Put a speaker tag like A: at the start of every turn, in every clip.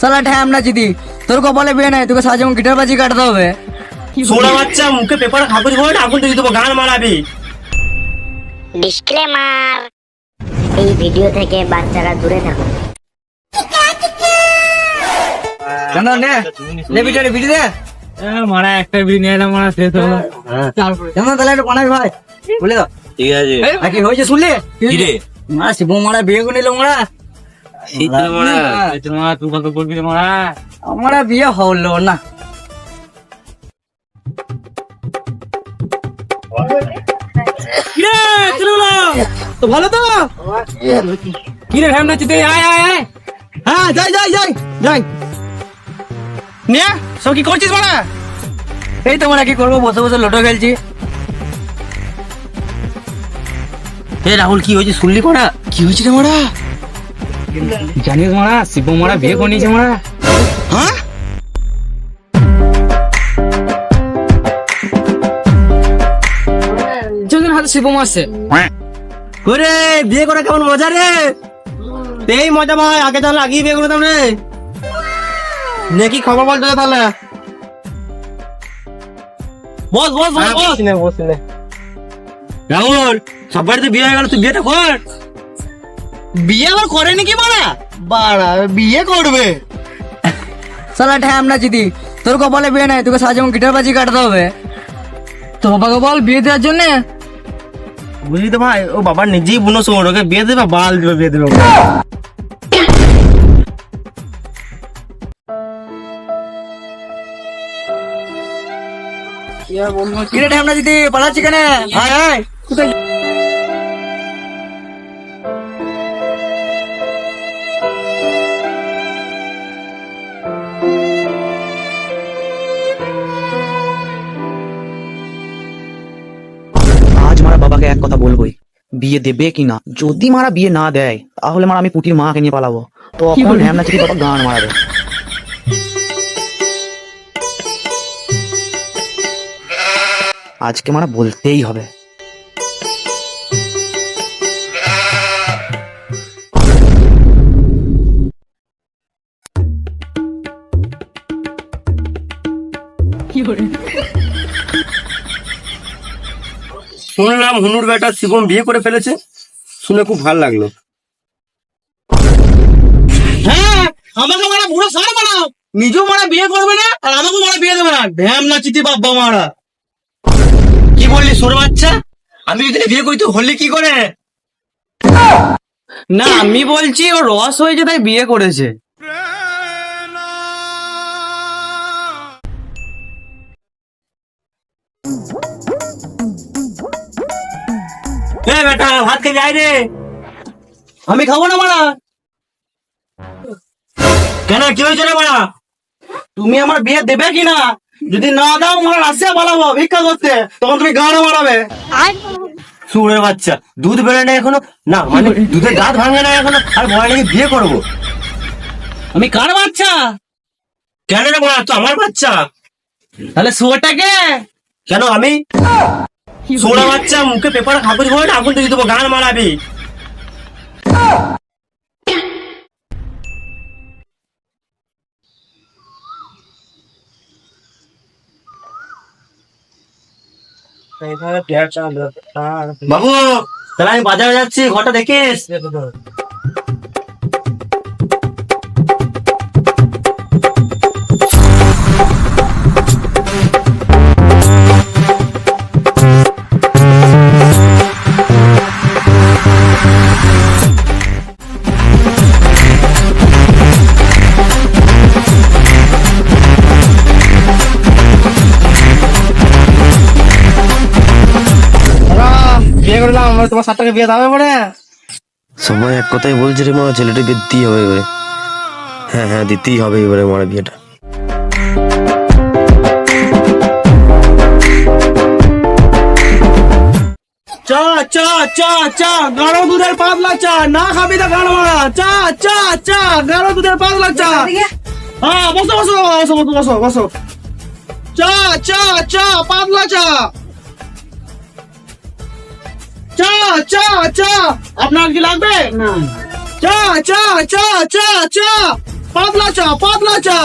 A: সালা ঠ্যাম না চিদি তোর কপালে বিয়ে নাই তোকে সাজে গিটার বাজি কাটতে হবে।
B: সোনা বাচ্চা মুখে পেপার কাগজ ভরে আগুন দিয়ে দেবো গান মারাবি।
C: ডিসক্লেমার। এই ভিডিও থেকে বাচ্চারা দূরে থাকুন
A: কেন নে লে ভিডিও রে ভিডিও দে
D: মারা একটা নিয়ে এলাম মারা শেষ হলো।
A: কেমন তাহলে একটু বানাবি ভাই। বলে দাও।
B: ঠিক আছে।
A: নাকি হয়েছে শুনলি?
B: কি রে?
A: মা শিব মারা বিয়ে করে নিল মারা। আমার বিয়ে হলো না।
D: তো ভালো তো? কিরে ভ্যাম না চিতে আয় আয় আয়।
A: হ্যাঁ যাই যাই যাই যাই। নে সব কি করছিস মারা এই তো মারা কি করব? বসে বসে লটো খেলছি।
B: এ রাহুল কি হয়েছে? শুনলি কোনা
A: কি হয়েছে রে মারা
D: জানিস মারা শিব মারা বিয়ে করে নিয়েছে মারা।
A: হ্যাঁ?
D: হাতে
B: ওরে বিয়ে করা কেমন মজা রে? এই মজা ভাই আগে তাহলে আগেই বিয়ে করতাম রে। নাকি খবর বলতে হবে তাহলে। বস বস বস বস। রাহুল সব বাড়িতে বিয়ে হয়ে গেল তুই বিয়েটা কর।
A: বিয়ে আবার করে নাকি মারা? বাড়া বিয়ে করবে। সালা ঠ্যাম না চিদি তোর কপালে বিয়ে নাই তোকে সাজে গিটার বাজি কাটতে হবে। তো বাবাকে বল বিয়ে দেওয়ার জন্য?
B: বুঝলি তো ভাই ও বাবার নিজেই বুনো সময় ওকে বিয়ে দেবে বাল দেবে বিয়ে দেবে।
A: কিরে ঠ্যাম না চিদি পালাচ্ছি কেন? আয় আয় কোথায়
E: এক কথা বলবোই। বিয়ে দেবে কি না? যদি মারা বিয়ে না দেয় তাহলে মারা আমি পুটির মাকে নিয়ে পালাবো। তখন ঢ্যামনা চিঠি বাবা গান মারাবে। আজকে মারা বলতেই হবে।
B: শুনলাম হুনুর বেটা শিবম বিয়ে করে ফেলেছে। শুনে খুব ভালো লাগল।
A: হ্যাঁ আমাকে মারা বুড়ো সার বানাও। নিজেও মারা বিয়ে করবে না, আর আমাকে মারা বিয়ে দেবে না। ঢ্যাম না চিতি বাব্বা মারা।
B: কি বললি সোর বাচ্চা? আমি যদি বিয়ে করি তো হলি কি করে?
A: না, আমি বলছি ও রস হয়েছে তাই বিয়ে করেছে।
B: এ বেটা ভাত খেয়ে যাই রে।
A: আমি খাব না মারা।
B: কেন কি হয়েছে রে বাড়া
A: তুমি আমার বিয়ে দেবে কি না? যদি না দাও মারা রাশিয়া পালাবো ভিক্ষা করতে। তখন তুমি গাড়ো মারাবে।
B: সুরের বাচ্চা দুধ বেড়ে না এখনও? না মানে দুধের দাঁত ভাঙে না এখনও? আর বলে নাকি বিয়ে করব।
A: আমি কার বাচ্চা?
B: কেন রে বাড়া তো আমার বাচ্চা?
A: তাহলে শুয়োরটাকে?
B: কেন আমি? সোনা বাচ্চা মুখে পেপার কাগজ ভরে আগুন দিয়ে দেবো গান মারাবি। বাবু তাহলে আমি বাজারে যাচ্ছি ঘরটা দেখিস? করলাম আমার তোমার সাত টাকা বিয়ে দামে পড়ে
F: সবাই এক কথাই বলছে রে মা ছেলেটা বিয়ে দিতেই হবে এবারে। হ্যাঁ হ্যাঁ দিতেই হবে এবারে মারা বিয়েটা।
A: চা চা চা চা গাঢ় দুধের পাতলা চা না খাবি তো গাঢ় মারা। চা চা চা গাঢ় দুধের পাতলা চা। হ্যাঁ বসো বসো বসো বসো বসো বসো। চা চা চা পাতলা চা। চা চা চা আপনার কি লাগবে না
G: চা চা চা চা চা পাতলা চা পাতলা চা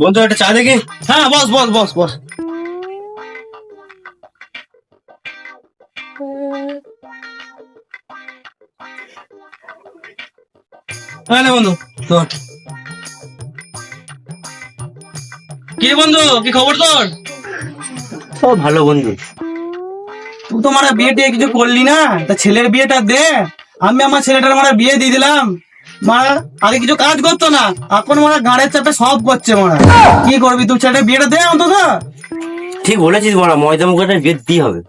A: বন্ধু একটা চা দেখি
G: হ্যাঁ বস বস বস বস
A: হ্যাঁ নে বন্ধু তোর। কি রে বন্ধু কি খবর তোর?
B: সব ভালো বন্ধু।
A: তুই তো বিয়ে টিয়ে কিছু করলি না তা ছেলের বিয়েটা দে। আমি আমার ছেলেটার মারা বিয়ে দিয়ে দিলাম। মারা আগে কিছু কাজ করতো না এখন মারা গাড়ির চাপে সব করছে মারা। কি করবি তুই বিয়েটা দে অন্তত।
B: ঠিক বলেছিস বড়া ময়দা মুখাটা বিয়ে দিতেই হবে।